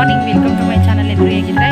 Morning welcome to my channel ಎಲ್ಲರೂ ಹೇಗಿದ್ರೆ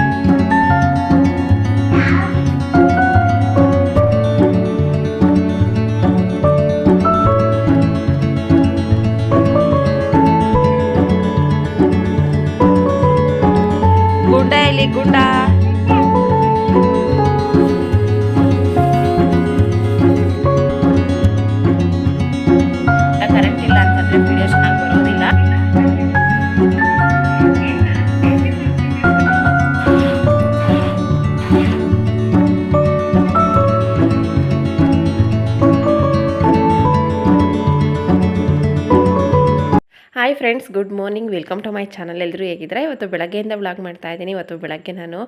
friends good morning welcome to my channel ಎಲ್ಲರೂ ಹೇಗಿದ್ರೆ ಇವತ್ತು ಬೆಳಗ್ಗೆಯಿಂದ ಬ್ಲಾಗ್ ಮಾಡ್ತಾ ಇದ್ದೀನಿ. ಇವತ್ತು ಬೆಳಗ್ಗೆ ನಾನು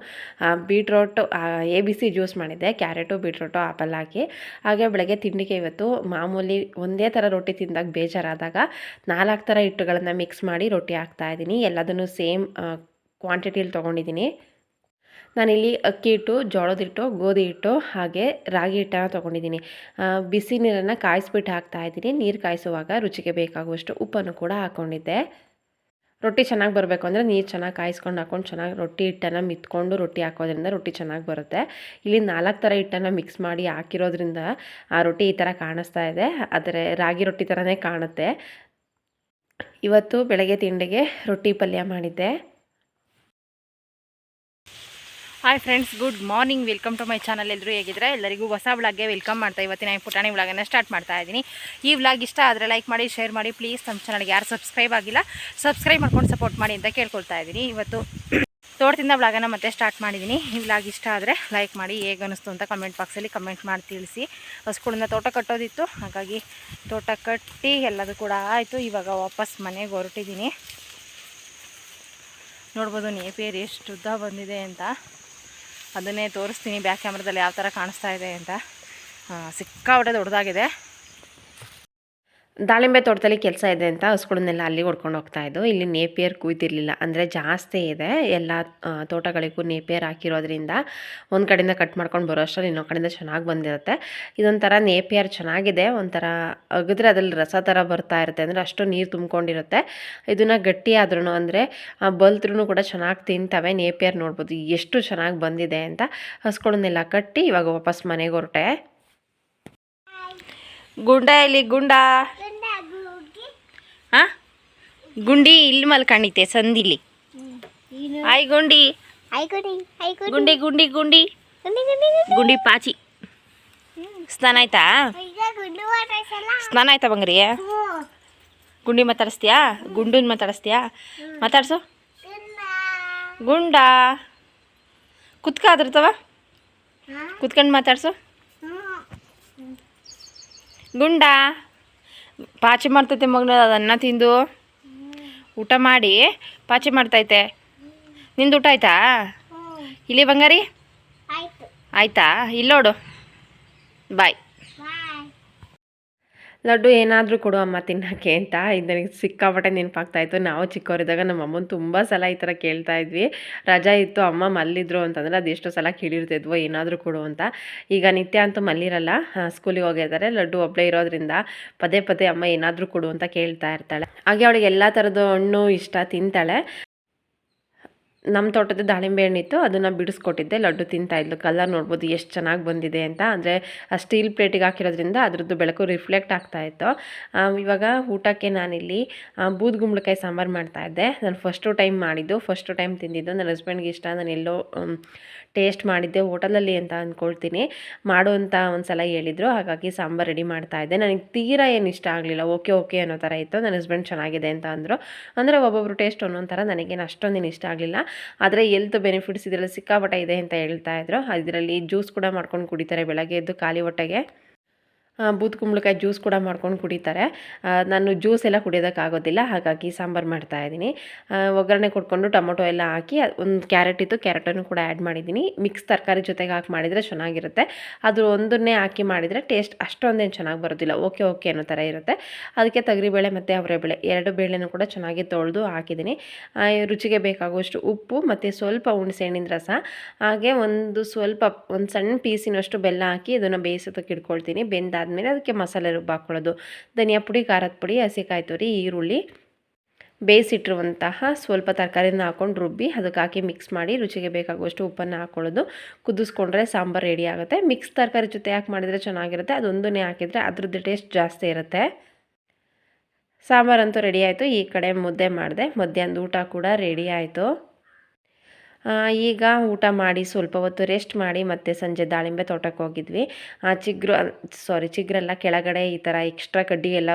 beetroot A B C juice ಮಾಡಿದ್ದೆ. ಕ್ಯಾರೆಟು ಬೀಟ್ರೋಟು ಆಪಲ್ ಹಾಕಿ. ಹಾಗೆ ಬೆಳಗ್ಗೆ ತಿಂಡಿಗೆ ಇವತ್ತು ಮಾಮೂಲಿ ಒಂದೇ ಥರ ರೊಟ್ಟಿ ತಿಂದಾಗ ಬೇಜಾರಾದಾಗ ನಾಲ್ಕು ಥರ ಹಿಟ್ಟುಗಳನ್ನು ಮಿಕ್ಸ್ ಮಾಡಿ ರೊಟ್ಟಿ ಹಾಕ್ತಾ ಇದ್ದೀನಿ. ಎಲ್ಲದನ್ನು ಸೇಮ್ ಕ್ವಾಂಟಿಟಿಯಲ್ಲಿ ತೊಗೊಂಡಿದ್ದೀನಿ. ನಾನಿಲ್ಲಿ ಅಕ್ಕಿ ಹಿಟ್ಟು ಜೋಳದ ಹಿಟ್ಟು, ಗೋಧಿ ಹಿಟ್ಟು, ಹಾಗೆ ರಾಗಿ ಹಿಟ್ಟನ್ನು ತೊಗೊಂಡಿದ್ದೀನಿ. ಬಿಸಿ ನೀರನ್ನು ಕಾಯಿಸ್ಬಿಟ್ಟು ಹಾಕ್ತಾ ಇದ್ದೀನಿ. ನೀರು ಕಾಯಿಸುವಾಗ ರುಚಿಗೆ ಬೇಕಾಗುವಷ್ಟು ಉಪ್ಪನ್ನು ಕೂಡ ಹಾಕ್ಕೊಂಡಿದ್ದೆ ರೊಟ್ಟಿ ಚೆನ್ನಾಗಿ ಬರಬೇಕು ಅಂದರೆ ನೀರು ಚೆನ್ನಾಗಿ ಕಾಯಿಸ್ಕೊಂಡು ಹಾಕ್ಕೊಂಡು ಚೆನ್ನಾಗಿ ರೊಟ್ಟಿ ಹಿಟ್ಟನ್ನು ಮಿತ್ಕೊಂಡು ರೊಟ್ಟಿ ಹಾಕೋದ್ರಿಂದ ರೊಟ್ಟಿ ಚೆನ್ನಾಗಿ ಬರುತ್ತೆ. ಇಲ್ಲಿ ನಾಲ್ಕು ಥರ ಹಿಟ್ಟನ್ನು ಮಿಕ್ಸ್ ಮಾಡಿ ಹಾಕಿರೋದ್ರಿಂದ ಆ ರೊಟ್ಟಿ ಈ ಥರ ಕಾಣಿಸ್ತಾ ಇದೆ. ಆದರೆ ರಾಗಿ ರೊಟ್ಟಿ ಥರನೇ ಕಾಣುತ್ತೆ. ಇವತ್ತು ಬೆಳಗ್ಗೆ ತಿಂಡಿಗೆ ರೊಟ್ಟಿ ಪಲ್ಯ ಮಾಡಿದ್ದೆ. Hi friends good morning welcome to my channel ಎಲ್ಲರೂ ಹೇಗಿದ್ರೆ ಎಲ್ಲರಿಗೂ ಹೊಸ ವ್ಲಾಗ್ಗೆ ವೆಲ್ಕಮ್ ಮಾಡ್ತಾ ಇವತ್ತಿನ ಈ ಪುಟಾಣಿ ವ್ಲಾಗನ್ನು ಸ್ಟಾರ್ಟ್ ಮಾಡ್ತಾ ಇದ್ದೀನಿ. ಈ ವ್ಲಾಗ್ ಇಷ್ಟ ಆದರೆ ಲೈಕ್ ಮಾಡಿ ಶೇರ್ ಮಾಡಿ ಪ್ಲೀಸ್ ನಮ್ಮ ಚಾನಲ್ಗೆ ಯಾರು ಸಬ್ಸ್ಕ್ರೈಬ್ ಆಗಿಲ್ಲ ಸಬ್ಸ್ಕ್ರೈಬ್ ಮಾಡ್ಕೊಂಡು ಸಪೋರ್ಟ್ ಮಾಡಿ ಅಂತ ಕೇಳ್ಕೊಳ್ತಾ ಇದ್ದೀನಿ. ಇವತ್ತು ತೋಟದಿಂದ ವ್ಲಾಗನ್ನು ಮತ್ತೆ ಸ್ಟಾರ್ಟ್ ಮಾಡಿದ್ದೀನಿ. ಈ ವ್ಲಾಗ್ ಇಷ್ಟ ಆದರೆ ಲೈಕ್ ಮಾಡಿ, ಹೇಗೆ ಅನ್ನಿಸ್ತು ಅಂತ ಕಮೆಂಟ್ ಬಾಕ್ಸಲ್ಲಿ ಕಮೆಂಟ್ ಮಾಡಿ ತಿಳಿಸಿ. ಹೊಸ್ಗಳಿಂದ ತೋಟ ಕಟ್ಟೋದಿತ್ತು, ಹಾಗಾಗಿ ತೋಟ ಕಟ್ಟಿ ಎಲ್ಲದು ಕೂಡ ಆಯಿತು. ಇವಾಗ ವಾಪಸ್ ಮನೆಗೆ ಹೊರಟಿದ್ದೀನಿ. ನೋಡ್ಬೋದು ನೇಪಿಯರ್ ಎಷ್ಟು ಉದ್ದ ಬಂದಿದೆ ಅಂತ. ಅದನ್ನೇ ತೋರಿಸ್ತೀನಿ ಬ್ಯಾಕ್ ಕ್ಯಾಮ್ರಾದಲ್ಲಿ ಯಾವ ಥರ ಕಾಣಿಸ್ತಾ ಇದೆ ಅಂತ. ಸಿಕ್ಕಾಪಟ್ಟೆ ದೊಡ್ಡದಾಗಿದೆ. ದಾಳಿಂಬೆ ತೋಟದಲ್ಲಿ ಕೆಲಸ ಇದೆ ಅಂತ ಹಸುಗಳನ್ನೆಲ್ಲ ಅಲ್ಲಿ ಹೊಡ್ಕೊಂಡು ಹೋಗ್ತಾ ಇದ್ದು, ಇಲ್ಲಿ ನೇಪಿಯರ್ ಕುಯ್ತಿರ್ಲಿಲ್ಲ ಅಂದರೆ ಜಾಸ್ತಿ ಇದೆ ಎಲ್ಲ ತೋಟಗಳಿಗೂ ನೇಪಿಯರ್ ಹಾಕಿರೋದ್ರಿಂದ ಒಂದು ಕಡೆಯಿಂದ ಕಟ್ ಮಾಡ್ಕೊಂಡು ಬರೋ ಅಷ್ಟರಲ್ಲಿ ಇನ್ನೊಂದು ಕಡೆಯಿಂದ ಚೆನ್ನಾಗಿ ಬಂದಿರುತ್ತೆ. ಇದೊಂಥರ ನೇಪಿಯರ್ ಚೆನ್ನಾಗಿದೆ, ಒಂಥರ ಅಗಿದ್ರೆ ಅದ್ರಲ್ಲಿ ರಸ ಥರ ಬರ್ತಾ ಇರುತ್ತೆ. ಅಂದರೆ ಅಷ್ಟು ನೀರು ತುಂಬ್ಕೊಂಡಿರುತ್ತೆ. ಇದನ್ನು ಗಟ್ಟಿ ಆದ್ರೂ ಅಂದರೆ ಬಲ್ತ್ರೂ ಕೂಡ ಚೆನ್ನಾಗಿ ತಿಂತವೆ. ನೇಪಿಯರ್ ನೋಡ್ಬೋದು ಎಷ್ಟು ಚೆನ್ನಾಗಿ ಬಂದಿದೆ ಅಂತ ಹಸುಗಳನ್ನೆಲ್ಲ ಕಟ್ಟಿ ಇವಾಗ ವಾಪಸ್ ಮನೆಗೆ ಹೊರಟೆ. ಗುಂಡ ಇಲ್ಲಿ ಗುಂಡ? ಹಾ? ಗುಂಡಿ ಇಲ್ಲಿ ಮಲ್ಕೊಂಡಿತ್ತೆ ಸಂದಿಲಿ. ಆಯ್ ಗುಂಡಿ. ಗುಂಡಿ ಗುಂಡಿ ಗುಂಡಿ. ಗುಂಡಿ ಪಾಚಿ. ಸ್ನಾನ ಆಯ್ತಾ? ಸ್ನಾನ ಆಯ್ತಾ ಬಂಗ್ರಿ? ಗುಂಡಿ ಮಾತಾಡಿಸ್ತೀಯಾ? ಗುಂಡನ್ ಮಾತಾಡಿಸ್ತೀಯಾ? ಮಾತಾಡ್ಸು. ಗುಂಡ. ಕುತ್ಕ ಆದ್ರತವ ಕುತ್ಕೊಂಡು ಮಾತಾಡ್ಸು. ಗುಂಡ. ಪಾಚಿ ಮಾಡ್ತೈತೆ ಮಗನ ಅದನ್ನ ತಿಂದು. ಊಟ ಮಾಡಿ ಪಾಚಿ ಮಾಡ್ತೈತೆ. ನಿಂದು ಊಟ ಆಯ್ತಾ? ಇಲ್ಲಿ ಬಂಗಾರಿ? ಆಯ್ತು? ಇಲ್ಲೋಡು. ಬಾಯ್. ಲಡ್ಡು ಏನಾದರೂ ಕೊಡು ಅಮ್ಮ ತಿನ್ನೋಕ್ಕೆ ಅಂತ ಇದು ನನಗೆ ಸಿಕ್ಕಾಪಟ್ಟೆ ನೆನಪಾಗ್ತಾಯಿತ್ತು ನಾವು ಚಿಕ್ಕವರಿದ್ದಾಗ ನಮ್ಮ ಅಮ್ಮನ ತುಂಬ ಸಲ ಈ ಥರ ಕೇಳ್ತಾ ಇದ್ವಿ. ರಜಾ ಇತ್ತು, ಅಮ್ಮ ಮಲ್ಲಿದ್ರು ಅಂತಂದರೆ ಅದೆಷ್ಟೋ ಸಲ ಕೇಳಿರ್ತಿದ್ವು, ಏನಾದರೂ ಕೊಡು ಅಂತ. ಈಗ ನಿತ್ಯ ಅಂತೂ ಮಲ್ಲಿರಲ್ಲ. ಸ್ಕೂಲಿಗೆ ಹೋಗಿದ್ದಾರೆ ಲಡ್ಡು ಒಬ್ಬಳೇ ಇರೋದ್ರಿಂದ ಪದೇ ಪದೇ ಅಮ್ಮ ಏನಾದರೂ ಕೊಡು ಅಂತ ಕೇಳ್ತಾ ಇರ್ತಾಳೆ. ಹಾಗೆ ಅವಳಿಗೆ ಎಲ್ಲ ಥರದ ಹಣ್ಣು ಇಷ್ಟ ತಿಂತಾಳೆ. ನಮ್ಮ ತೋಟದ ದಾಳಿಂಬೆ ಹಣ್ಣಿತ್ತು ಅದನ್ನು ಬಿಡಿಸ್ಕೊಟ್ಟಿದ್ದೆ, ಲಡ್ಡು ತಿಂತಾ ಇದ್ಲು. ಕಲರ್ ನೋಡ್ಬೋದು ಎಷ್ಟು ಚೆನ್ನಾಗಿ ಬಂದಿದೆ ಅಂತ. ಅಂದರೆ, ಆ ಸ್ಟೀಲ್ ಪ್ಲೇಟಿಗೆ ಹಾಕಿರೋದ್ರಿಂದ ಅದರದ್ದು ಬೆಳಕು ರಿಫ್ಲೆಕ್ಟ್ ಆಗ್ತಾ ಇತ್ತು. ಇವಾಗ ಊಟಕ್ಕೆ ನಾನಿಲ್ಲಿ ಬೂದ್ ಗುಂಬಳಕಾಯಿ ಸಾಂಬಾರು ಮಾಡ್ತಾಯಿದ್ದೆ ನಾನು ಫಸ್ಟು ಟೈಮ್ ಮಾಡಿದ್ದು. ಫಸ್ಟು ಟೈಮ್ ತಿಂದಿದ್ದು. ನನ್ನ ಹಸ್ಬೆಂಡ್ಗೆ ಇಷ್ಟ. ನಾನು ಎಲ್ಲೋ ಟೇಸ್ಟ್ ಮಾಡಿದ್ದೆ ಹೋಟೆಲಲ್ಲಿ ಅಂತ ಅಂದ್ಕೊಳ್ತೀನಿ. ಮಾಡು ಅಂತ ಒಂದು ಸಲ ಹೇಳಿದರು, ಹಾಗಾಗಿ ಸಾಂಬಾರು ರೆಡಿ ಮಾಡ್ತಾ ಇದ್ದೆ. ನನಗೆ ತೀರಾ ಏನು ಇಷ್ಟ ಆಗಲಿಲ್ಲ, ಓಕೆ ಓಕೆ ಅನ್ನೋ ಥರ ಇತ್ತು. ನನ್ನ ಹಸ್ಬೆಂಡ್ ಚೆನ್ನಾಗಿದೆ ಅಂತ ಅಂದರು. ಅಂದರೆ ಒಬ್ಬೊಬ್ರು ಟೇಸ್ಟ್ ಒಂದೊಂದು ಥರ ನನಗೇನು ಅಷ್ಟೊಂದೇನು ಇಷ್ಟ ಆಗಲಿಲ್ಲ. ಆದರೆ ಎಲ್ತ್ ಬೆನಿಫಿಟ್ಸ್ ಇದರಲ್ಲಿ ಸಿಕ್ಕಾಪಟ್ಟೆ ಇದೆ ಅಂತ ಹೇಳ್ತಾ ಇದ್ರು. ಅದರಲ್ಲಿ ಜ್ಯೂಸ್ ಕೂಡ ಮಾಡ್ಕೊಂಡು ಕುಡಿತಾರೆ ಬೆಳಗ್ಗೆ ಎದ್ದು ಖಾಲಿ ಹೊಟ್ಟೆಗೆ. ಬೂದ್ ಕುಂಬಳಕಾಯಿ ಜ್ಯೂಸ್ ಕೂಡ ಮಾಡ್ಕೊಂಡು ಕುಡಿತಾರೆ. ನಾನು ಜ್ಯೂಸ್ ಎಲ್ಲ ಕುಡಿಯೋದಕ್ಕಾಗೋದಿಲ್ಲ, ಹಾಗಾಗಿ ಸಾಂಬಾರು ಮಾಡ್ತಾ ಇದ್ದೀನಿ. ಒಗ್ಗರಣೆ ಕೊಟ್ಕೊಂಡು ಟೊಮೊಟೊ ಎಲ್ಲ ಹಾಕಿ ಒಂದು ಕ್ಯಾರೆಟ್ ಇತ್ತು, ಕ್ಯಾರೆಟನ್ನು ಕೂಡ ಆ್ಯಡ್ ಮಾಡಿದ್ದೀನಿ. ಮಿಕ್ಸ್ ತರಕಾರಿ ಜೊತೆಗೆ ಹಾಕಿ ಮಾಡಿದರೆ ಚೆನ್ನಾಗಿರುತ್ತೆ. ಅದು ಒಂದನ್ನೇ ಹಾಕಿ ಮಾಡಿದರೆ ಟೇಸ್ಟ್ ಅಷ್ಟೊಂದೇನು ಚೆನ್ನಾಗಿ ಬರೋದಿಲ್ಲ. ಓಕೆ ಓಕೆ ಅನ್ನೋ ಥರ ಇರುತ್ತೆ. ಅದಕ್ಕೆ ತೊಗರಿಬೇಳೆ ಮತ್ತು ಅವರೆಬೇಳೆ ಎರಡು ಬೇಳೆನೂ ಕೂಡ ಚೆನ್ನಾಗಿ ತೊಳೆದು ಹಾಕಿದ್ದೀನಿ. ರುಚಿಗೆ ಬೇಕಾಗುವಷ್ಟು ಉಪ್ಪು ಮತ್ತು ಸ್ವಲ್ಪ ಹುಣಸೆಹಣ್ಣಿನ ರಸ, ಹಾಗೆ ಒಂದು ಸ್ವಲ್ಪ, ಒಂದು ಸಣ್ಣ ಪೀಸಿನಷ್ಟು ಬೆಲ್ಲ ಹಾಕಿ, ಇದನ್ನು ಬೇಯಿಸೋದಕ್ಕೆ ಇಟ್ಕೊಳ್ತೀನಿ. ಬೆಂದಾದ್ಮೇಲೆ ಅದಕ್ಕೆ ಮಸಾಲೆ ರುಬ್ಬ ಹಾಕ್ಕೊಳ್ಳೋದು ಧನಿಯಾ ಪುಡಿ, ಖಾರದ ಪುಡಿ, ಹಸಿಕಾಯಿ ತುರಿ, ಈರುಳ್ಳಿ ಬೇಯಿಸಿಟ್ಟಿರುವಂತಹ ಸ್ವಲ್ಪ ತರಕಾರಿನ ಹಾಕ್ಕೊಂಡು ರುಬ್ಬಿ ಅದಕ್ಕೆ ಹಾಕಿ ಮಿಕ್ಸ್ ಮಾಡಿ ರುಚಿಗೆ ಬೇಕಾಗುವಷ್ಟು ಉಪ್ಪನ್ನು ಹಾಕ್ಕೊಳ್ಳೋದು ಕುದಿಸ್ಕೊಂಡ್ರೆ ಸಾಂಬಾರು ರೆಡಿ ಆಗುತ್ತೆ. ಮಿಕ್ಸ್ ತರಕಾರಿ ಜೊತೆ ಯಾಕೆ ಮಾಡಿದರೆ ಚೆನ್ನಾಗಿರುತ್ತೆ? ಅದೊಂದನ್ನೇ ಹಾಕಿದರೆ ಅದ್ರದ್ದು ಟೇಸ್ಟ್ ಜಾಸ್ತಿ ಇರುತ್ತೆ. ಸಾಂಬಾರಂತೂ ರೆಡಿ ಆಯಿತು. ಈ ಕಡೆ ಮುದ್ದೆ ಮಾಡಿದೆ. ಮಧ್ಯಾಹ್ನದ ಊಟ ಕೂಡ ರೆಡಿ ಆಯಿತು. ಈಗ ಊಟ ಮಾಡಿ ಸ್ವಲ್ಪ ಹೊತ್ತು ರೆಸ್ಟ್ ಮಾಡಿ ಮತ್ತೆ ಸಂಜೆ ದಾಳಿಂಬೆ ತೋಟಕ್ಕೆ ಹೋಗಿದ್ವಿ. ಆ, ಚಿಗ್ರು ಸಾರಿ ಚಿಗ್ರೆಲ್ಲ, ಕೆಳಗಡೆ ಈ ಥರ ಎಕ್ಸ್ಟ್ರಾ ಕಡ್ಡಿ ಎಲ್ಲ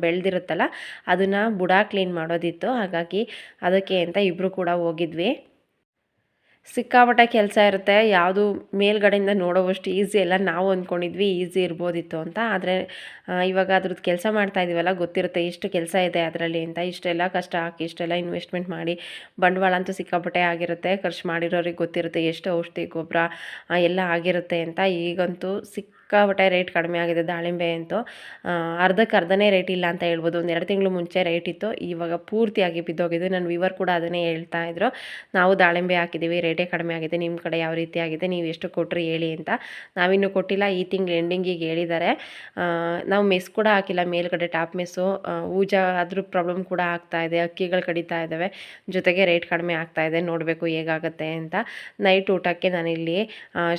ಬೆಳೆದಿರುತ್ತಲ್ಲ, ಅದನ್ನು ಬುಡ ಕ್ಲೀನ್ ಮಾಡೋದಿತ್ತು. ಹಾಗಾಗಿ ಅದಕ್ಕೆ ಅಂತ ಇಬ್ಬರು ಕೂಡ ಹೋಗಿದ್ವಿ. ಸಿಕ್ಕಾಪಟ್ಟೆ ಕೆಲಸ ಇರುತ್ತೆ. ಯಾವುದು ಮೇಲ್ಗಡೆಯಿಂದ ನೋಡೋವಷ್ಟು ಈಸಿ ಎಲ್ಲ ನಾವು ಅಂದ್ಕೊಂಡಿದ್ವಿ ಈಸಿ ಇರ್ಬೋದಿತ್ತು ಅಂತ. ಆದರೆ ಇವಾಗ ಅದ್ರದ್ದು ಕೆಲಸ ಮಾಡ್ತಾ ಇದೀವಲ್ಲ, ಗೊತ್ತಿರುತ್ತೆ ಇಷ್ಟು ಕೆಲಸ ಇದೆ ಅದರಲ್ಲಿ ಅಂತ. ಇಷ್ಟೆಲ್ಲ ಕಷ್ಟ ಹಾಕಿ, ಇಷ್ಟೆಲ್ಲ ಇನ್ವೆಸ್ಟ್ಮೆಂಟ್ ಮಾಡಿ, ಬಂಡವಾಳ ಅಂತೂ ಸಿಕ್ಕಾಪಟ್ಟೆ ಆಗಿರುತ್ತೆ. ಖರ್ಚು ಮಾಡಿರೋರಿಗೆ ಗೊತ್ತಿರುತ್ತೆ ಎಷ್ಟು ಔಷಧಿ, ಗೊಬ್ಬರ ಎಲ್ಲ ಆಗಿರುತ್ತೆ ಅಂತ. ಈಗಂತೂ ಸಿಕ್ಕಾಪಟ್ಟೆ ರೇಟ್ ಕಡಿಮೆ ಆಗಿದೆ ದಾಳಿಂಬೆ ಅಂತೂ. ಅರ್ಧಕ್ಕೆ ಅರ್ಧನೇ ರೇಟ್ ಇಲ್ಲ ಅಂತ ಹೇಳ್ಬೋದು. ಒಂದು ಎರಡು ತಿಂಗಳು ಮುಂಚೆ ರೇಟ್ ಇತ್ತು. ಇವಾಗ ಪೂರ್ತಿಯಾಗಿ ಬಿದ್ದೋಗಿದೆ. ನನ್ನ ವಿವರ್ ಕೂಡ ಅದನ್ನೇ ಹೇಳ್ತಾ ಇದ್ರು. ನಾವು ದಾಳಿಂಬೆ ಹಾಕಿದ್ದೀವಿ ರೇಟೇ ಕಡಿಮೆ ಆಗಿದೆ ನಿಮ್ಮ ಕಡೆ ಯಾವ ರೀತಿ ಆಗಿದೆ, ನೀವು ಎಷ್ಟು ಕೊಟ್ಟರೆ ಹೇಳಿ ಅಂತ. ನಾವಿನ್ನೂ ಕೊಟ್ಟಿಲ್ಲ, ಈ ತಿಂಗಳು ಎಂಡಿಂಗಿಗೆ ಹೇಳಿದ್ದಾರೆ. ನಾವು ಮೆಸ್ ಕೂಡ ಹಾಕಿಲ್ಲ, ಮೇಲ್ಗಡೆ ಟಾಪ್ ಮೆಸ್ಸು ಊಜ ಅದ್ರ ಪ್ರಾಬ್ಲಮ್ ಕೂಡ ಆಗ್ತಾ ಇದೆ, ಅಕ್ಕಿಗಳು ಕಡಿತಾ ಇದ್ದಾವೆ. ಜೊತೆಗೆ ರೇಟ್ ಕಡಿಮೆ ಆಗ್ತಾ ಇದೆ, ನೋಡಬೇಕು ಹೇಗಾಗುತ್ತೆ ಅಂತ. ನೈಟ್ ಊಟಕ್ಕೆ ನಾನಿಲ್ಲಿ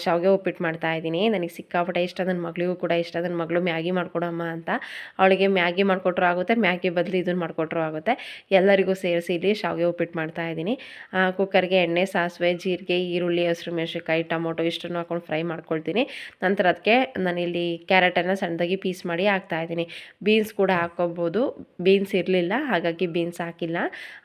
ಶಾವಿಗೆ ಉಪ್ಪಿಟ್ಟು ಮಾಡ್ತಾ ಇದ್ದೀನಿ. ನನಗೆ ಸಿಕ್ಕಾಪಟ್ಟೆ ಇಷ್ಟ ನನ್ನ ಮಗಳಿಗೂ ಕೂಡ ಇಷ್ಟ ನನ್ನ ಮಗಳು ಮ್ಯಾಗಿ ಮಾಡ್ಕೊಡಮ್ಮ ಅಂತ ಅವಳಿಗೆ ಮ್ಯಾಗಿ ಮಾಡಿಕೊಟ್ರು ಆಗುತ್ತೆ, ಮ್ಯಾಗಿ ಬದಲು ಇದನ್ನು ಮಾಡಿಕೊಟ್ರು ಆಗುತ್ತೆ. ಎಲ್ಲರಿಗೂ ಸೇರಿಸಿ ಇಲ್ಲಿ ಶಾವಿಗೆ ಉಪ್ಪಿಟ್ಟು ಮಾಡ್ತಾ ಇದ್ದೀನಿ. ಕುಕ್ಕರ್ಗೆ ಎಣ್ಣೆ, ಸಾಸಿವೆ, ಜೀರಿಗೆ, ಈರುಳ್ಳಿ, ಹಸಿರು ಮೆಣಸಿನ್ಕಾಯಿ, ಟೊಮೊಟೊ ಇಷ್ಟನ್ನು ಹಾಕೊಂಡು ಫ್ರೈ ಮಾಡ್ಕೊಳ್ತೀನಿ. ನಂತರ ಅದಕ್ಕೆ ನಾನಿಲ್ಲಿ ಕ್ಯಾರೆಟನ್ನು ಸಣ್ಣದಾಗಿ ಪೀಸ್ ಮಾಡಿ ಹಾಕ್ತಾ ಇದ್ದೀನಿ. ಬೀನ್ಸ್ ಕೂಡ ಹಾಕ್ಕೋಬೋದು. ಬೀನ್ಸ್ ಇರಲಿಲ್ಲ, ಹಾಗಾಗಿ ಬೀನ್ಸ್ ಹಾಕಿಲ್ಲ.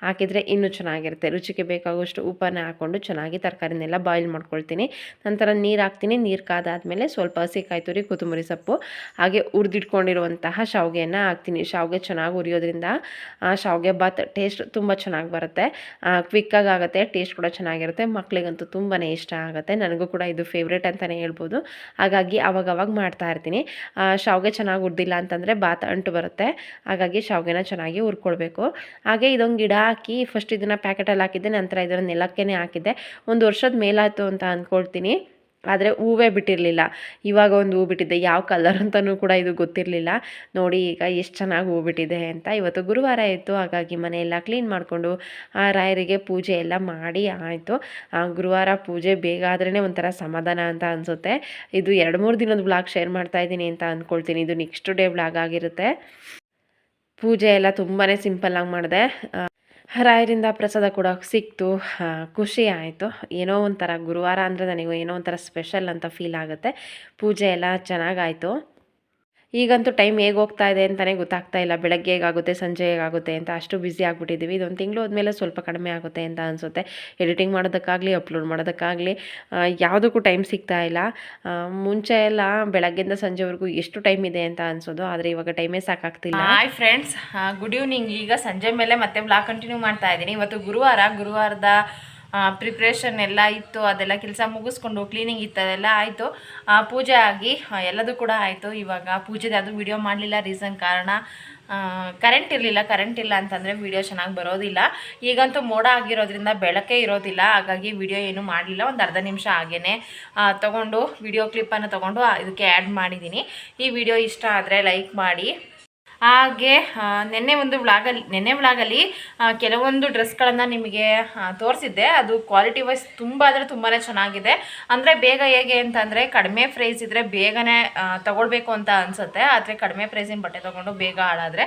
ಹಾಕಿದರೆ ಇನ್ನೂ ಚೆನ್ನಾಗಿರುತ್ತೆ. ರುಚಿಗೆ ಬೇಕಾಗುವಷ್ಟು ಉಪ್ಪನ್ನು ಹಾಕ್ಕೊಂಡು ಚೆನ್ನಾಗಿ ತರಕಾರಿನೆಲ್ಲ ಬಾಯ್ಲ್ ಮಾಡ್ಕೊಳ್ತೀನಿ. ನಂತರ ನೀರು ಹಾಕ್ತೀನಿ. ನೀರು ಕಾದಾದಮೇಲೆ ಸ್ವಲ್ಪ ತುರಿ, ಕೊತ್ತಂಬರಿ ಸೊಪ್ಪು, ಹಾಗೆ ಹುರಿದಿಟ್ಕೊಂಡಿರುವಂತಹ ಶಾವಿಗೆಯನ್ನು ಹಾಕ್ತೀನಿ. ಶಾವಿಗೆ ಚೆನ್ನಾಗಿ ಉರಿಯೋದ್ರಿಂದ ಆ, ಶಾವಿಗೆ ಬಾತ್ ಟೇಸ್ಟ್ ತುಂಬ ಚೆನ್ನಾಗಿ ಬರುತ್ತೆ. ಕ್ವಿಕ್ಕಾಗಿ ಆಗುತ್ತೆ, ಟೇಸ್ಟ್ ಕೂಡ ಚೆನ್ನಾಗಿರುತ್ತೆ. ಮಕ್ಕಳಿಗಂತೂ ತುಂಬಾ ಇಷ್ಟ ಆಗುತ್ತೆ. ನನಗೂ ಕೂಡ ಇದು ಫೇವ್ರೇಟ್ ಅಂತಲೇ ಹೇಳ್ಬೋದು. ಹಾಗಾಗಿ ಅವಾಗ ಮಾಡ್ತಾ ಇರ್ತೀನಿ. ಶಾವಿಗೆ ಚೆನ್ನಾಗಿ ಉರಿದಿಲ್ಲ ಅಂತಂದರೆ ಬಾತ್ ಅಂಟು ಬರುತ್ತೆ. ಹಾಗಾಗಿ ಶಾವಿಗೆನ ಚೆನ್ನಾಗಿ ಉರ್ಕೊಳ್ಬೇಕು ಹಾಗೆ ಇದೊಂದು ಗಿಡ ಹಾಕಿ ಫಸ್ಟ್ ಇದನ್ನು ಪ್ಯಾಕೆಟಲ್ಲಿ ಹಾಕಿದ್ದೆ, ನಂತರ ಇದನ್ನು ನೆಲಕ್ಕೇ ಹಾಕಿದ್ದೆ. ಒಂದು ವರ್ಷದ ಮೇಲಾಯಿತು ಅಂತ ಅಂದ್ಕೊಳ್ತೀನಿ ಆದರೆ ಹೂವೇ ಬಿಟ್ಟಿರಲಿಲ್ಲ. ಇವಾಗ ಒಂದು ಹೂ ಬಿಟ್ಟಿದ್ದೆ ಯಾವ ಕಲರ್ ಅಂತಲೂ ಕೂಡ ಇದು ಗೊತ್ತಿರಲಿಲ್ಲ. ನೋಡಿ ಈಗ ಎಷ್ಟು ಚೆನ್ನಾಗಿ ಹೂ ಬಿಟ್ಟಿದೆ ಅಂತ ಇವತ್ತು ಗುರುವಾರ ಇತ್ತು ಹಾಗಾಗಿ ಮನೆಯೆಲ್ಲ ಕ್ಲೀನ್ ಮಾಡಿಕೊಂಡು ಆ ರಾಯರಿಗೆ ಪೂಜೆ ಎಲ್ಲ ಮಾಡಿ ಆಯಿತು. ಗುರುವಾರ ಪೂಜೆ ಬೇಗ ಆದ್ರೇ ಒಂಥರ ಸಮಾಧಾನ ಅಂತ ಅನಿಸುತ್ತೆ. ಇದು ಎರಡು ಮೂರು ದಿನದ ಬ್ಲಾಗ್ ಶೇರ್ ಮಾಡ್ತಾ ಇದ್ದೀನಿ ಅಂತ ಅಂದ್ಕೊಳ್ತೀನಿ ಇದು ನೆಕ್ಸ್ಟ್ ಡೇ ಬ್ಲಾಗ್ ಆಗಿರುತ್ತೆ. ಪೂಜೆ ಎಲ್ಲ ತುಂಬಾ ಸಿಂಪಲ್ಲಾಗಿ ಮಾಡಿದೆ. ರಾಯರಿಂದ ಪ್ರಸಾದ ಕೂಡ ಸಿಕ್ತು. ಖುಷಿ ಆಯಿತು. ಏನೋ ಒಂಥರ ಗುರುವಾರ ಅಂದರೆ ನನಗೂ ಏನೋ ಒಂಥರ ಸ್ಪೆಷಲ್ ಅಂತ ಫೀಲ್ ಆಗುತ್ತೆ. ಪೂಜೆ ಎಲ್ಲ ಚೆನ್ನಾಗಾಯಿತು. ಈಗಂತೂ ಟೈಮ್ ಹೇಗೆ ಹೋಗ್ತಾ ಇದೆ ಅಂತಲೇ ಗೊತ್ತಾಗ್ತಾ ಇಲ್ಲ. ಬೆಳಗ್ಗೆ ಹೇಗಾಗುತ್ತೆ ಸಂಜೆ ಹೇಗಾಗುತ್ತೆ ಅಂತ ಅಷ್ಟು ಬ್ಯುಸಿ ಆಗಿಬಿಟ್ಟಿದ್ದೀವಿ. ಇದೊಂದು ತಿಂಗಳು ಹೋದ್ಮೇಲೆ ಸ್ವಲ್ಪ ಕಡಿಮೆ ಆಗುತ್ತೆ ಅಂತ ಅನಿಸುತ್ತೆ. ಎಡಿಟಿಂಗ್ ಮಾಡೋದಕ್ಕಾಗಲಿ ಅಪ್ಲೋಡ್ ಮಾಡೋದಕ್ಕಾಗಲಿ ಯಾವುದಕ್ಕೂ ಟೈಮ್ ಸಿಗ್ತಾ ಇಲ್ಲ. ಮುಂಚೆ ಎಲ್ಲ ಬೆಳಗ್ಗೆಯಿಂದ ಸಂಜೆವರೆಗೂ ಎಷ್ಟು ಟೈಮ್ ಇದೆ ಅಂತ ಅನ್ಸೋದು. ಆದರೆ ಇವಾಗ ಟೈಮೇ ಸಾಕಾಗ್ತಿಲ್ಲ. ಹಾಯ್ ಫ್ರೆಂಡ್ಸ್ ಗುಡ್ ಈವ್ನಿಂಗ್ ಈಗ ಸಂಜೆ ಮೇಲೆ ಮತ್ತೆ ಬ್ಲಾಗ್ ಕಂಟಿನ್ಯೂ ಮಾಡ್ತಾ ಇದ್ದೀನಿ. ಇವತ್ತು ಗುರುವಾರ, ಗುರುವಾರದ ಪ್ರಿಪ್ರೇಷನ್ ಎಲ್ಲ ಇತ್ತು, ಅದೆಲ್ಲ ಕೆಲಸ ಮುಗಿಸ್ಕೊಂಡು ಕ್ಲೀನಿಂಗ್ ಇತ್ತು ಅದೆಲ್ಲ ಆಯಿತು ಪೂಜೆ ಆಗಿ ಎಲ್ಲದೂ ಕೂಡ ಆಯಿತು. ಇವಾಗ ಪೂಜೆದು ಅದು ವಿಡಿಯೋ ಮಾಡಲಿಲ್ಲ ರೀಸನ್ ಕಾರಣ ಕರೆಂಟ್ ಇರಲಿಲ್ಲ ಕರೆಂಟ್ ಇಲ್ಲ ಅಂತಂದರೆ ವಿಡಿಯೋ ಚೆನ್ನಾಗಿ ಬರೋದಿಲ್ಲ. ಈಗಂತೂ ಮೋಡ ಆಗಿರೋದ್ರಿಂದ ಬೆಳಕೇ ಇರೋದಿಲ್ಲ, ಹಾಗಾಗಿ ವೀಡಿಯೋ ಏನು ಮಾಡಲಿಲ್ಲ, ಒಂದು ಅರ್ಧ ನಿಮಿಷ ಹಾಗೇ ತೊಗೊಂಡು ವಿಡಿಯೋ ಕ್ಲಿಪ್ಪನ್ನು ತೊಗೊಂಡು ಇದಕ್ಕೆ ಆ್ಯಡ್ ಮಾಡಿದ್ದೀನಿ ಈ ವಿಡಿಯೋ ಇಷ್ಟ ಆದರೆ ಲೈಕ್ ಮಾಡಿ. ಹಾಗೆ ನಿನ್ನೆ ಒಂದು ವ್ಲಾಗಲ್ಲಿ, ನಿನ್ನೆ ವ್ಲಾಗಲ್ಲಿ ಕೆಲವೊಂದು ಡ್ರೆಸ್ಗಳನ್ನು ನಿಮಗೆ ತೋರಿಸಿದ್ದೆ. ಅದು ಕ್ವಾಲಿಟಿ ವೈಸ್ ತುಂಬ ಅಂದರೆ ತುಂಬಾ ಚೆನ್ನಾಗಿದೆ. ಅಂದರೆ ಬೇಗ ಹೇಗೆ ಅಂತಂದರೆ, ಕಡಿಮೆ ಪ್ರೈಸ್ ಇದ್ದರೆ ಬೇಗನೆ ತಗೊಳ್ಬೇಕು ಅಂತ ಅನಿಸುತ್ತೆ. ಆದರೆ ಕಡಿಮೆ ಪ್ರೈಸಿನ ಬಟ್ಟೆ ತೊಗೊಂಡು ಬೇಗ ಹಾಳಾದರೆ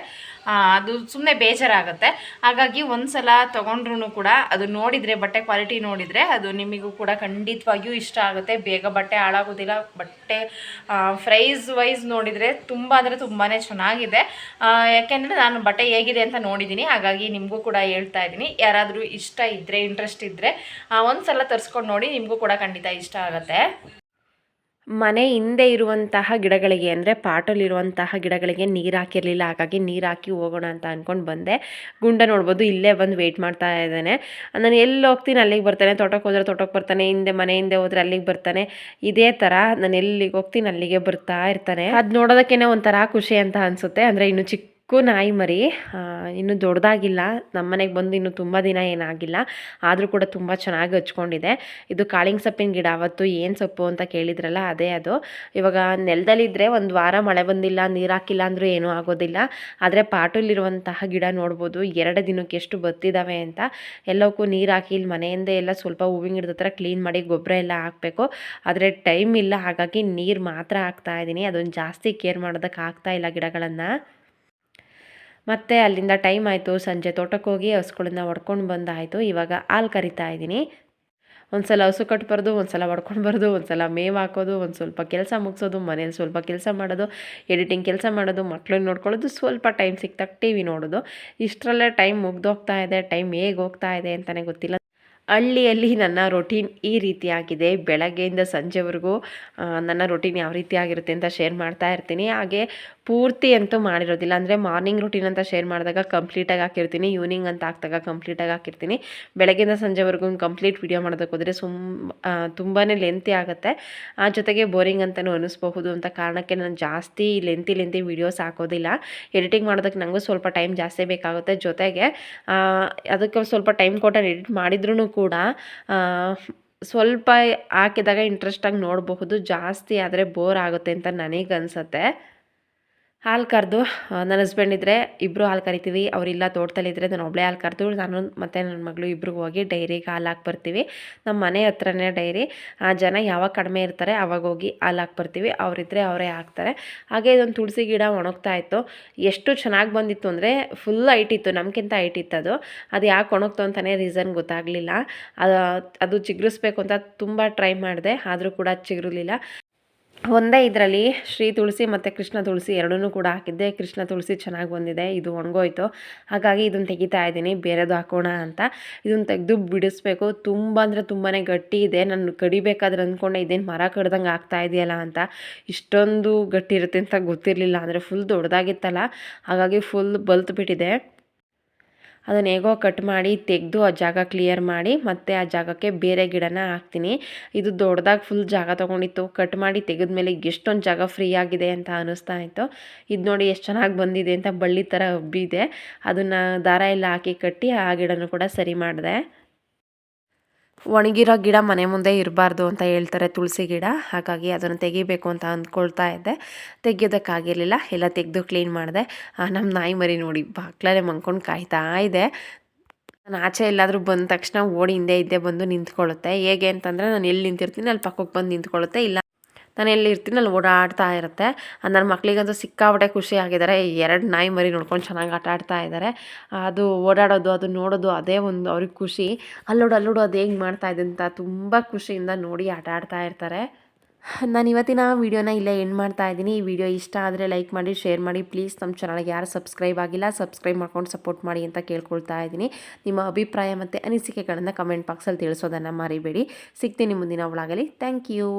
ಅದು ಸುಮ್ಮನೆ ಬೇಜಾರಾಗುತ್ತೆ. ಹಾಗಾಗಿ ಒಂದು ಸಲ ತೊಗೊಂಡ್ರು ಕೂಡ ಅದು ನೋಡಿದರೆ, ಬಟ್ಟೆ ಕ್ವಾಲಿಟಿ ನೋಡಿದರೆ ಅದು ನಿಮಗೂ ಕೂಡ ಖಂಡಿತವಾಗಿಯೂ ಇಷ್ಟ ಆಗುತ್ತೆ. ಬೇಗ ಬಟ್ಟೆ ಹಾಳಾಗೋದಿಲ್ಲ. ಬಟ್ಟೆ ಪ್ರೈಸ್ ವೈಸ್ ನೋಡಿದರೆ ತುಂಬ ಅಂದರೆ ತುಂಬಾ ಚೆನ್ನಾಗಿದೆ. ಯಾಕೆಂದರೆ ನಾನು ಬಟ್ಟೆ ಹೇಗಿದೆ ಅಂತ ನೋಡಿದ್ದೀನಿ ಹಾಗಾಗಿ ನಿಮಗೂ ಕೂಡ ಹೇಳ್ತಾ ಇದ್ದೀನಿ ಯಾರಾದರೂ ಇಷ್ಟ ಇದ್ದರೆ ಇಂಟ್ರೆಸ್ಟ್ ಇದ್ದರೆ ಒಂದು ಸಲ ತರಿಸ್ಕೊಂಡು ನೋಡಿ, ನಿಮಗೂ ಕೂಡ ಖಂಡಿತ ಇಷ್ಟ ಆಗುತ್ತೆ. ಮನೆ ಹಿಂದೆ ಇರುವಂತಹ ಗಿಡಗಳಿಗೆ ಅಂದರೆ ಪಾಟಲ್ಲಿರುವಂತಹ ಗಿಡಗಳಿಗೆ ನೀರು ಹಾಕಿರಲಿಲ್ಲ, ಹಾಗಾಗಿ ನೀರು ಹಾಕಿ ಹೋಗೋಣ ಅಂತ ಅಂದ್ಕೊಂಡು ಬಂದೆ. ಗುಂಡ ನೋಡ್ಬೋದು, ಇಲ್ಲೇ ಬಂದು ವೆಯ್ಟ್ ಮಾಡ್ತಾ ಇದ್ದಾನೆ. ನಾನು ಎಲ್ಲಿ ಹೋಗ್ತೀನಿ, ಅಲ್ಲಿಗೆ ಬರ್ತಾನೆ ತೋಟಕ್ಕೆ ಹೋದ್ರೆ ತೋಟಕ್ಕೆ ಬರ್ತಾನೆ, ಹಿಂದೆ ಮನೆ ಹಿಂದೆ ಹೋದ್ರೆ ಅಲ್ಲಿಗೆ ಬರ್ತಾನೆ. ಇದೇ ಥರ ನಾನು ಎಲ್ಲಿಗೆ ಹೋಗ್ತೀನಿ, ಅಲ್ಲಿಗೆ ಬರ್ತಾ ಇರ್ತಾನೆ. ಅದು ನೋಡೋದಕ್ಕೇನೆ ಒಂಥರ ಖುಷಿ ಅಂತ ಅನಿಸುತ್ತೆ, ಅಂದರೆ ಇನ್ನು ಚಿಕ್ಕ ನಾಯಿ ಮರಿ ಇನ್ನು ದೊಡ್ಡದಾಗಿಲ್ಲ ನಮ್ಮ ಮನೆಗೆ ಬಂದು ಇನ್ನು ತುಂಬ ದಿನ ಏನಾಗಿಲ್ಲ. ಆದರೂ ಕೂಡ ತುಂಬ ಚೆನ್ನಾಗಿ ಹಚ್ಕೊಂಡಿದೆ. ಇದು ಕಾಳಿಂಗ್ ಸೊಪ್ಪಿನ ಗಿಡ ಅವತ್ತು ಏನು ಸೊಪ್ಪು ಅಂತ ಕೇಳಿದ್ರಲ್ಲ, ಅದೇ ಅದು. ಇವಾಗ ನೆಲದಲ್ಲಿದ್ದರೆ ಒಂದು ವಾರ ಮಳೆ ಬಂದಿಲ್ಲ, ನೀರು ಹಾಕಿಲ್ಲ ಅಂದರೂ ಏನೂ ಆಗೋದಿಲ್ಲ. ಆದರೆ ಪಾಟಲ್ಲಿರುವಂತಹ ಗಿಡ ನೋಡ್ಬೋದು. ಎರಡು ದಿನಕ್ಕೆ ಎಷ್ಟು ಬತ್ತಿದ್ದಾವೆ ಅಂತ. ಎಲ್ಲಕ್ಕೂ ನೀರು ಹಾಕಿ ಇಲ್ಲಿ ಮನೆಯಿಂದ ಎಲ್ಲ ಸ್ವಲ್ಪ ಹೂವಿನ ಗಿಡದ ಹತ್ರ ಕ್ಲೀನ್ ಮಾಡಿ ಗೊಬ್ಬರ ಎಲ್ಲ ಹಾಕಬೇಕು. ಆದರೆ ಟೈಮ್ ಇಲ್ಲ, ಹಾಗಾಗಿ ನೀರು ಮಾತ್ರ ಹಾಕ್ತಾ ಇದ್ದೀನಿ ಅದೊಂದು ಜಾಸ್ತಿ ಕೇರ್ ಮಾಡೋದಕ್ಕೆ ಆಗ್ತಾ ಇಲ್ಲ ಗಿಡಗಳನ್ನು. ಮತ್ತು ಅಲ್ಲಿಂದ ಟೈಮ್ ಆಯಿತು. ಸಂಜೆ ತೋಟಕ್ಕೆ ಹೋಗಿ ಹಸುಗಳನ್ನ ಹೊಡ್ಕೊಂಡು ಬಂದಾಯಿತು. ಇವಾಗ ಹಾಲು ಕರಿತಾ ಇದ್ದೀನಿ. ಒಂದು ಸಲ ಹಸು ಕಟ್ಬಾರ್ದು ಒಂದು ಸಲ ಹೊಡ್ಕೊಂಡು ಬರೋದು ಒಂದು ಸಲ ಮೇವು ಹಾಕೋದು, ಒಂದು ಸ್ವಲ್ಪ ಕೆಲಸ ಮುಗಿಸೋದು, ಮನೇಲಿ ಸ್ವಲ್ಪ ಕೆಲಸ ಮಾಡೋದು ಎಡಿಟಿಂಗ್ ಕೆಲಸ ಮಾಡೋದು, ಮಕ್ಳನ್ನ ನೋಡ್ಕೊಳ್ಳೋದು, ಸ್ವಲ್ಪ ಟೈಮ್ ಸಿಕ್ತಾಗ ಟಿ ವಿ ನೋಡೋದು. ಇಷ್ಟರಲ್ಲೇ ಟೈಮ್ ಮುಗ್ದೋಗ್ತಾ ಇದೆ ಟೈಮ್ ಹೇಗೆ ಹೋಗ್ತಾ ಇದೆ ಅಂತಲೇ ಗೊತ್ತಿಲ್ಲ. ಹಳ್ಳಿಯಲ್ಲಿ ನನ್ನ ರೊಟೀನ್ ಈ ರೀತಿಯಾಗಿದೆ. ಬೆಳಗ್ಗೆಯಿಂದ ಸಂಜೆವರೆಗೂ ನನ್ನ ರೊಟೀನ್ ಯಾವ ರೀತಿ ಆಗಿರುತ್ತೆ ಅಂತ ಶೇರ್ ಮಾಡ್ತಾ ಇರ್ತೀನಿ. ಹಾಗೆ ಪೂರ್ತಿ ಅಂತೂ ಮಾಡಿರೋದಿಲ್ಲ. ಅಂದರೆ ಮಾರ್ನಿಂಗ್ ರುಟೀನ್ ಅಂತ ಶೇರ್ ಮಾಡಿದಾಗ ಕಂಪ್ಲೀಟಾಗಿ ಹಾಕಿರ್ತೀನಿ ಈವ್ನಿಂಗ್ ಅಂತ ಹಾಕಿದಾಗ ಕಂಪ್ಲೀಟಾಗಿ ಹಾಕಿರ್ತೀನಿ. ಬೆಳಗ್ಗೆಯಿಂದ ಸಂಜೆವರೆಗೂ ಕಂಪ್ಲೀಟ್ ವಿಡಿಯೋ ಮಾಡೋದಕ್ಕೆ ಸುಮ್ ತುಂಬಾ ಲೆಂತಿ ಆಗುತ್ತೆ. ಆ ಜೊತೆಗೆ ಬೋರಿಂಗ್ ಅಂತಲೂ ಅನಿಸ್ಬಹುದು ಅಂತ ಕಾರಣಕ್ಕೆ ನಾನು ಜಾಸ್ತಿ ಲೆಂತಿ ಲೆಂತಿ ವೀಡಿಯೋಸ್ ಹಾಕೋದಿಲ್ಲ. ಎಡಿಟಿಂಗ್ ಮಾಡೋದಕ್ಕೆ ನನಗೂ ಸ್ವಲ್ಪ ಟೈಮ್ ಜಾಸ್ತಿ ಬೇಕಾಗುತ್ತೆ. ಜೊತೆಗೆ ಅದಕ್ಕೆ ಸ್ವಲ್ಪ ಟೈಮ್ ಕೊಟ್ಟು ಎಡಿಟ್ ಮಾಡಿದ್ರೂ ಕೂಡ ಸ್ವಲ್ಪ ಹಾಕಿದಾಗ ಇಂಟ್ರೆಸ್ಟಾಗಿ ನೋಡಬಹುದು. ಜಾಸ್ತಿ ಆದರೆ ಬೋರ್ ಆಗುತ್ತೆ ಅಂತ ನನಗೆ ಅನಿಸುತ್ತೆ ಹಾಲು ಕರೆದು ನನ್ನ ಹಸ್ಬೆಂಡ್ ಇದ್ದರೆ ಇಬ್ಬರು ಹಾಲು ಕರಿತೀವಿ ಅವರಿಲ್ಲ ತೋಟದಲ್ಲಿದ್ದರೆ ನಾನು ಒಬ್ಬಳೇ ಹಾಲು ಕರೆದು, ನಾನು ಮತ್ತು ನನ್ನ ಮಗಳು ಇಬ್ಬರಿಗೂ ಹೋಗಿ ಡೈರಿಗೆ ಹಾಲು ಹಾಕಿ ಬರ್ತೀವಿ. ನಮ್ಮ ಮನೆ ಹತ್ರನೇ ಡೈರಿ, ಆ ಜನ ಯಾವಾಗ ಕಡಿಮೆ ಇರ್ತಾರೆ ಆವಾಗ ಹೋಗಿ ಹಾಲು ಹಾಕಿ ಬರ್ತೀವಿ ಅವರಿದ್ದರೆ ಅವರೇ ಹಾಕ್ತಾರೆ. ಹಾಗೆ ಇದೊಂದು ತುಳಸಿ ಗಿಡ ಒಣಗ್ತಾ ಇತ್ತು. ಎಷ್ಟು ಚೆನ್ನಾಗಿ ಬಂದಿತ್ತು ಅಂದರೆ ಫುಲ್ ಹೈಟ್ ಇತ್ತು ನಮಗಿಂತ ಇತ್ತು ಅದು. ಅದು ಯಾಕೆ ಒಣಗ್ತು ಅಂತಲೇ ರೀಸನ್ ಗೊತ್ತಾಗಲಿಲ್ಲ. ಅದು ಚಿಗುರಿಸ್ಬೇಕು ಅಂತ ತುಂಬ ಟ್ರೈ ಮಾಡಿದೆ, ಆದರೂ ಕೂಡ ಚಿಗುರಲಿಲ್ಲ. ಒಂದೇ ಇದರಲ್ಲಿ ಶ್ರೀ ತುಳಸಿ ಮತ್ತು ಕೃಷ್ಣ ತುಳಸಿ ಎರಡೂ ಕೂಡ ಹಾಕಿದ್ದೆ. ಕೃಷ್ಣ ತುಳಸಿ ಚೆನ್ನಾಗಿ ಬಂದಿದೆ. ಇದು ಒಣಗೋಯ್ತು. ಹಾಗಾಗಿ ಇದನ್ನು ತೆಗಿತಾ ಇದ್ದೀನಿ. ಬೇರೆದು ಹಾಕೋಣ ಅಂತ. ಇದನ್ನು ತೆಗೆದು ಬಿಡಿಸ್ಬೇಕು. ತುಂಬ ಅಂದರೆ ತುಂಬಾ ಗಟ್ಟಿ ಇದೆ. ನಾನು ಕಡಿಬೇಕಾದ್ರೆ ಅಂದ್ಕೊಂಡೆ ಇದೇನು ಮರ ಕಡ್ದಂಗೆ ಆಗ್ತಾ ಇದೆಯಲ್ಲ ಅಂತ. ಇಷ್ಟೊಂದು ಗಟ್ಟಿ ಇರುತ್ತೆ ಅಂತ ಗೊತ್ತಿರಲಿಲ್ಲ. ಅಂದರೆ ಫುಲ್ ದೊಡ್ಡದಾಗಿತ್ತಲ್ಲ. ಹಾಗಾಗಿ ಫುಲ್ ಬಲ್ತು ಬಿಟ್ಟಿದೆ. ಅದನ್ನು ಹೇಗೋ ಕಟ್ ಮಾಡಿ ತೆಗೆದು ಆ ಜಾಗ ಕ್ಲಿಯರ್ ಮಾಡಿ ಮತ್ತೆ ಆ ಜಾಗಕ್ಕೆ ಬೇರೆ ಗಿಡನ ಹಾಕ್ತೀನಿ. ಇದು ದೊಡ್ಡದಾಗಿ ಫುಲ್ ಜಾಗ ತೊಗೊಂಡಿತ್ತು. ಕಟ್ ಮಾಡಿ ತೆಗೆದ ಮೇಲೆ ಎಷ್ಟೊಂದು ಜಾಗ ಫ್ರೀ ಆಗಿದೆ ಅಂತ ಅನ್ನಿಸ್ತಾ ಇತ್ತು. ಇದು ನೋಡಿ ಎಷ್ಟು ಚೆನ್ನಾಗಿ ಬಂದಿದೆ ಅಂತ ಬಳ್ಳಿ ಥರ ಹಬ್ಬಿದೆ ಅದನ್ನು ದಾರ ಎಲ್ಲ ಹಾಕಿ ಕಟ್ಟಿ ಆ ಗಿಡನೂ ಕೂಡ ಸರಿ ಮಾಡಿದೆ. ಒಣಗಿರೋ ಗಿಡ ಮನೆ ಮುಂದೆ ಇರಬಾರ್ದು ಅಂತ ಹೇಳ್ತಾರೆ ತುಳಸಿ ಗಿಡ. ಹಾಗಾಗಿ ಅದನ್ನು ತೆಗಿಬೇಕು ಅಂತ ಅಂದ್ಕೊಳ್ತಾ ಇದ್ದೆ. ತೆಗಿಯೋದಕ್ಕಾಗಿರಲಿಲ್ಲ. ಎಲ್ಲ ತೆಗೆದು ಕ್ಲೀನ್ ಮಾಡಿದೆ. ನಮ್ಮ ನಾಯಿ ಮರಿ ನೋಡಿ ಬಾಕ್ಲಲ್ಲೇ ಮಂಕೊಂಡು ಕಾಯ್ತಾ ಇದೆ. ನಾನು ಆಚೆ ಎಲ್ಲಾದರೂ ಬಂದ ತಕ್ಷಣ ಓಡಿ ಹಿಂದೆ ಇದ್ದೆ ಬಂದು ನಿಂತ್ಕೊಳ್ಳುತ್ತೆ. ಹೇಗೆ ಅಂತಂದರೆ ನಾನು ಎಲ್ಲಿ ನಿಂತಿರ್ತೀನಿ ಅಲ್ಲಿ ಪಕ್ಕಕ್ಕೆ ಬಂದು ನಿಂತ್ಕೊಳ್ಳುತ್ತೆ. ಇಲ್ಲ ನಾನು ಎಲ್ಲಿ ಇರ್ತೀನಿ ಅಲ್ಲಿ ಓಡಾಡ್ತಾ ಇರುತ್ತೆ. ನನ್ನ ಮಕ್ಕಳಿಗಂತೂ ಸಿಕ್ಕಾಪಟ್ಟೆ ಖುಷಿ ಆಗಿದ್ದಾರೆ. ಎರಡು ನಾಯಿ ಮರಿ ನೋಡ್ಕೊಂಡು ಚೆನ್ನಾಗಿ ಆಟ ಆಡ್ತಾ ಇದ್ದಾರೆ. ಅದು ಓಡಾಡೋದು, ಅದು ನೋಡೋದು ಅದೇ ಒಂದು ಅವ್ರಿಗೆ ಖುಷಿ. ಅಲ್ಲೋಡು ಅಲ್ಲೋಡು ಅದು ಹೇಗೆ ಮಾಡ್ತಾ ಇದೆ ಅಂತ ತುಂಬ ಖುಷಿಯಿಂದ ನೋಡಿ ಆಟ ಆಡ್ತಾ ಇರ್ತಾರೆ. ನಾನು ಇವತ್ತಿನ ವೀಡಿಯೋನ ಇಲ್ಲೇ ಎಂಡ್ ಮಾಡ್ತಾ ಇದ್ದೀನಿ. ಈ ವಿಡಿಯೋ ಇಷ್ಟ ಆದರೆ ಲೈಕ್ ಮಾಡಿ, ಶೇರ್ ಮಾಡಿ. ಪ್ಲೀಸ್ ನಮ್ಮ ಚಾನಲ್ಗೆ ಯಾರು ಸಬ್ಸ್ಕ್ರೈಬ್ ಆಗಿಲ್ಲ, ಸಬ್ಸ್ಕ್ರೈಬ್ ಮಾಡ್ಕೊಂಡು ಸಪೋರ್ಟ್ ಮಾಡಿ ಅಂತ ಕೇಳ್ಕೊಳ್ತಾ ಇದ್ದೀನಿ. ನಿಮ್ಮ ಅಭಿಪ್ರಾಯ ಮತ್ತು ಅನಿಸಿಕೆಗಳನ್ನು ಕಮೆಂಟ್ ಬಾಕ್ಸಲ್ಲಿ ತಿಳಿಸೋದನ್ನು ಮರಿಬೇಡಿ. ಸಿಗ್ತೀನಿ ಮುಂದಿನ ಒಳಗಲಿ ಥ್ಯಾಂಕ್ ಯು.